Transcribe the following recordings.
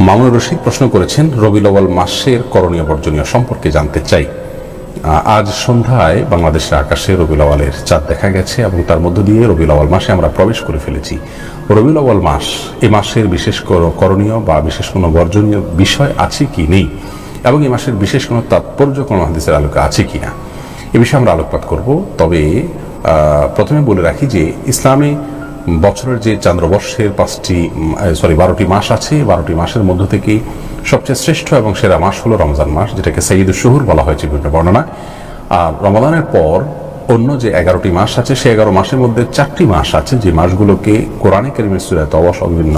মামুনুর রশিদ প্রশ্ন করেছেন রবি লওয়াল মাসের করণীয় বর্জনীয় সম্পর্কে জানতে চাই। আজ সন্ধ্যায় বাংলাদেশের আকাশে রবি লওয়ালের চাঁদ দেখা গেছে এবং তার মধ্য দিয়ে রবি লওয়াল মাসে আমরা প্রবেশ করে ফেলেছি। রবি লওয়াল মাস, এ মাসের বিশেষ কর- করণীয় বা বিশেষ কোনো বর্জনীয় বিষয় আছে কি নেই? এবং এই মাসের বিশেষ কোনো তাৎপর্য কোনো হাদিসের আলোকে আছে কি না? এ বিষয়ে আমরা আলোকপাত করব। তবে প্রথমে বলে রাখি যে ইসলামে বছরের যে চন্দ্রবর্ষের পাঁচটি সরি বারোটি মাস আছে, বারোটি মাসের মধ্য থেকে সবচেয়ে শ্রেষ্ঠ এবং সেরা মাস হলো রমজান মাস, যেটাকে সঈদ শহুর বলা হয়েছে বিভিন্ন বর্ণনা। আর রমাদানের পর অন্য যে এগারোটি মাস আছে, সেই এগারো মাসের মধ্যে চারটি মাস আছে, যে মাসগুলোকে কোরআনে কেরিমের সুরাত অবশ্য বিভিন্ন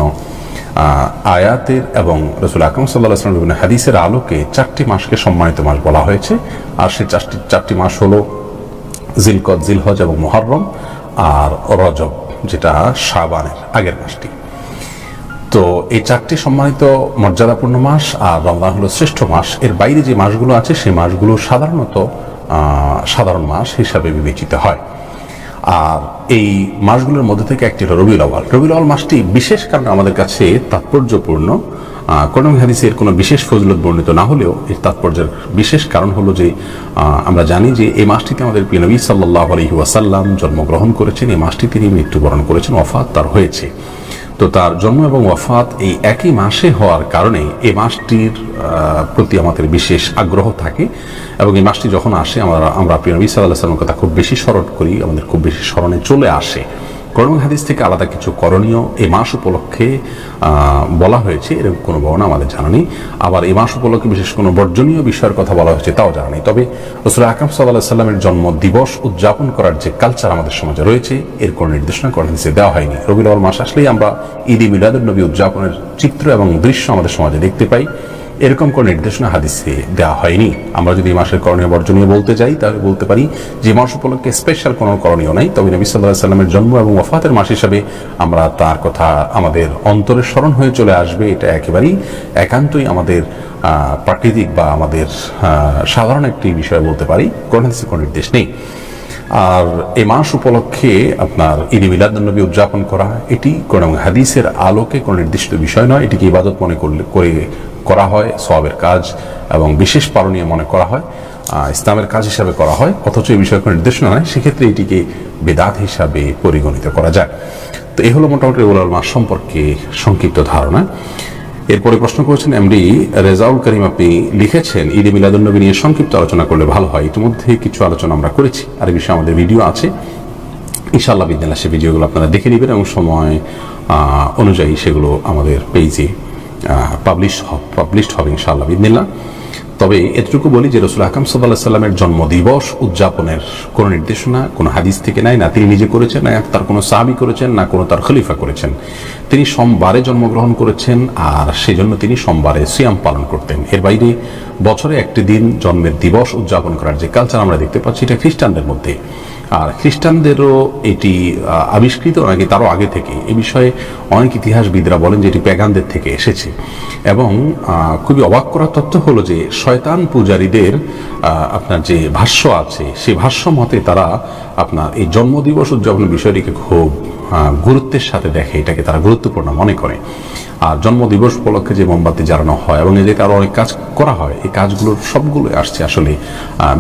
আয়াতের এবং রসুল আকরম সাল্লাহ আসলাম বিভিন্ন হাদিসের আলোকে চারটি মাসকে সম্মানিত মাস বলা হয়েছে। আর সেই চারটি চারটি মাস হলো জিলকদ জিলহজ এবং মোহরম আর রজব। যেটা শাবানের আগের মাসটি। তো এই চারটি সম্মানিত মর্যাদাপূর্ণ মাস আর রমজান হলো শ্রেষ্ঠ মাস। এর বাইরে যে মাসগুলো আছে, সেই মাসগুলো সাধারণত সাধারণ মাস হিসাবে বিবেচিত হয়। আর এই মাসগুলোর মধ্যে থেকে একটি হলো রবিউল আওয়াল রবিউল আওয়াল মাসটি বিশেষ কারণে আমাদের কাছে তাৎপর্যপূর্ণ। কোরআন হাদিসের কোনো বিশেষ ফজলত বর্ণিত না হলেও এর তাৎপর্যের বিশেষ কারণ হলো যে আমরা জানি যে এই মাসটিতে আমাদের প্রিয় নবী সাল্লাহ আলহি ওয়াসাল্লাম জন্মগ্রহণ করেছেন। এই মাসটি তিনি মৃত্যুবরণ করেছেন অফাত তার হয়েছে। তো তার জন্ম এবং ওয়াফাত এই একই মাসে হওয়ার কারণে এই মাসটির প্রতি আমাদের বিশেষ আগ্রহ থাকে এবং এই মাসটি যখন আসে, আমরা আমরা প্রিয় নবী সাল্লাহ সাল্লামের কথা খুব বেশি স্মরণ করি, আমাদের খুব বেশি স্মরণে চলে আসে। করণ হাদিস থেকে আলাদা কিছু করণীয় এ মাস উপলক্ষে বলা হয়েছে। এরকম কোনো বর্ণনা আমাদের জানা নেই। আবার এই মাস উপলক্ষে বিশেষ কোনো বর্জনীয় বিষয়ের কথা বলা হয়েছে তাও জানা নেই। তবে রসুল আকরম সাল্লাহ সাল্লামের জন্ম দিবস উদযাপন করার যে কালচার আমাদের সমাজে রয়েছে, এর কোনো নির্দেশনা কোরআন হাদিসে দেওয়া হয়নি। রবিউল মাস আসলেই আমরা ঈদ মিলাদুল নবী উদযাপনের চিত্র এবং দৃশ্য আমাদের সমাজে দেখতে পাই। এরকম কোনো নির্দেশনা হাদিসে দেওয়া হয়নি। আমরা যদি মাসের করণীয় বর্জনীয় বলতে যাই, তাহলে বলতে পারি যে মাস উপলক্ষে স্পেশাল কোনো করণীয় নাই। তবে নবী সাল্লাহ সাল্লামের জন্ম এবং ওফাতের মাস হিসাবে আমরা তার কথা আমাদের অন্তরের স্মরণ হয়ে চলে আসবে। এটা একেবারেই একান্তই আমাদের প্রাকৃতিক বা আমাদের সাধারণ একটি বিষয় বলতে পারি। কোনো নির্দেশ নেই। আর এ মাস উপলক্ষে আপনার ঈদ মিলাদুন্নবী উদযাপন করা, এটি কোন হাদিসের আলোকে কোনো নির্দিষ্ট বিষয় নয়, এটিকে ইবাদত মনে করলে, করে করা হয় সবের কাজ এবং বিশেষ পালনীয় মনে করা হয় ইসলামের কাজ হিসাবে করা হয়, অথচ এই বিষয়ে কোনো নির্দেশনা নয় সেক্ষেত্রে এটিকে বেদাত হিসাবে পরিগণিত করা যায়। তো এই হলো মোটামুটি রবিউল মাস সম্পর্কে সংক্ষিপ্ত ধারণা। এরপরে প্রশ্ন করেছেন, এমডি, রেজাউল করিম আপনি লিখেছেন, ঈদ মিলাদুন্নবী নিয়ে সংক্ষিপ্ত আলোচনা করলে ভালো হয়। ইতিমধ্যে কিছু আলোচনা আমরা করেছি। আর এই বিষয়ে আমাদের ভিডিও আছে। ইনশাআল্লাহ বিদ্যালয় সে ভিডিওগুলো আপনারা দেখে নেবেন এবং সময় অনুযায়ী সেগুলো আমাদের পেজে পাবলিশ পাবলিশড হবে ইনশাআল্লাহ বিদিনিল্লাহ তবে এতটুকু বলি যে রসুল আকাম সাল্লাহ সাল্লামের জন্মদিবস উদযাপনের কোনো নির্দেশনা, কোনো হাদিস থেকে নাই, না তিনি নিজে করেছেন, না তার কোনো সাহাবি করেছেন, না কোনো তার খলিফা করেছেন। তিনি সোমবারে জন্মগ্রহণ করেছেন আর সেজন্য তিনি সোমবারে সিয়াম পালন করতেন। এর বাইরে বছরে একটি দিন জন্মের দিবস উদযাপন করার যে কালচার আমরা দেখতে পাচ্ছি, এটা খ্রিস্টানদের মধ্যে। আর খ্রিস্টানদেরও এটি আবিষ্কৃত নাকি তারও আগে থেকে এ বিষয়ে অনেক ইতিহাসবিদরা বলেন যে এটি প্যাগানদের থেকে এসেছে। এবং খুবই অবাক করার তথ্য হলো যে শয়তান পূজারীদের আপনার যে ভাষ্য আছে, সে ভাষ্য মতে তারা আপনার এই জন্মদিবস উদযাপনের বিষয়টিকে খুব গুরুত্বের সাথে দেখে এটাকে তারা গুরুত্বপূর্ণ মনে করে। আর জন্মদিবস উপলক্ষে যে মোমবাতি জ্বালানো হয় এবং এদেরকে আরও অনেক কাজ করা হয়, এই কাজগুলোর সবগুলো আসছে আসলে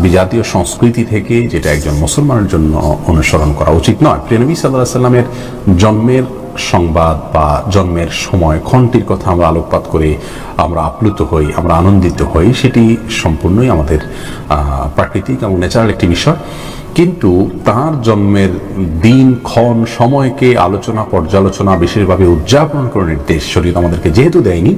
বিজাতীয় সংস্কৃতি থেকে যেটা একজন মুসলমানের জন্য অনুসরণ করা উচিত নয়। প্রিয়নবী সাল্লাহ সাল্লামের জন্মের সংবাদ বা জন্মের সময় ক্ষণটির কথা আমরা আলোকপাত করে আমরা আপ্লুত হই, আমরা আনন্দিত হই, সেটি সম্পূর্ণই আমাদের প্রাকৃতিক এবং ন্যাচারাল একটি বিষয়। কিন্তু তার জন্মের দিন, ক্ষণ, সময়কে আলোচনা, পর্যালোচনা বিশেষভাবে উদযাপন করে নির্দেশ। শরীর আমাদেরকে যেহেতু দেয়নি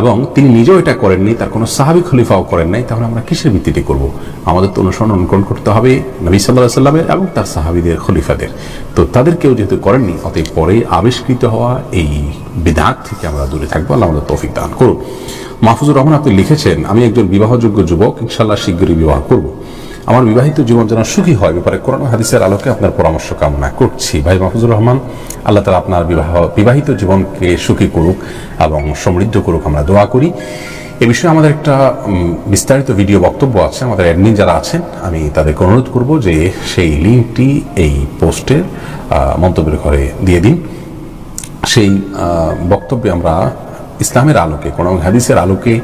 এবং তিনি নিজেও এটা করেননি, তার কোনো সাহাবি খলিফাও করেন নাই, তাহলে আমরা কিসের ভিত্তিতে করব? আমাদের তো অনুসরণ অনুকরণ করতে হবে নবী সাল্লাহ সাল্লামের এবং তার সাহাবিদের, খলিফাদের। তো তাদের কেউ যেহেতু করেননি, অতএব পরে আবিষ্কৃত হওয়া এই বিধাত থেকে আমরা দূরে থাকব। আল্লাহ আমাদের তৌফিক দান করুন মাহফুজুর রহমান আপনি লিখেছেন, আমি একজন বিবাহযোগ্য যুবক ইনশাল্লাহ শীঘ্রই বিবাহ করব। আমার বিবাহিত জীবন যেন সুখী হয়, ব্যাপারে কোরআন হাদিসের আলোকে আপনার পরামর্শ কামনা করছি। ভাই মাহফুজুর রহমান, আল্লাহ তালা আপনার বিবাহ, বিবাহিত জীবনকে সুখী করুক এবং সমৃদ্ধ করুক, আমরা দোয়া করি। এ বিষয়ে আমাদের একটা বিস্তারিত ভিডিও বক্তব্য আছে, আমাদের অ্যাডমিন যারা আছেন, আমি তাদেরকে অনুরোধ করব যে সেই লিঙ্কটি এই পোস্টের মন্তব্যের ঘরে দিয়ে দিন। সেই বক্তব্যে আমরা ইসলামের আলোকে, কোরআন হাদিসের আলোকে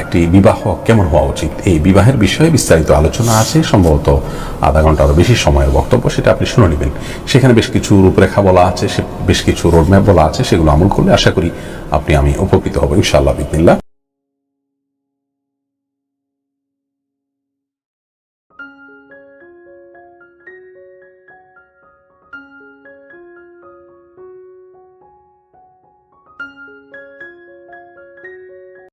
একটি বিবাহ কেমন হওয়া উচিত? এই বিবাহের বিষয়ে বিস্তারিত আলোচনা আছে। সম্ভবত আধা ঘণ্টা আরও বেশি সময়ের বক্তব্য, সেটা আপনি শুনে নেবেন। সেখানে বেশ কিছু রূপরেখা বলা আছে, সে বেশ কিছু রোডম্যাপ বলা আছে, সেগুলো আমল করলে আশা করি আপনি আমি উপকৃত হব, ইনশাআল্লাহ বিদিল্লা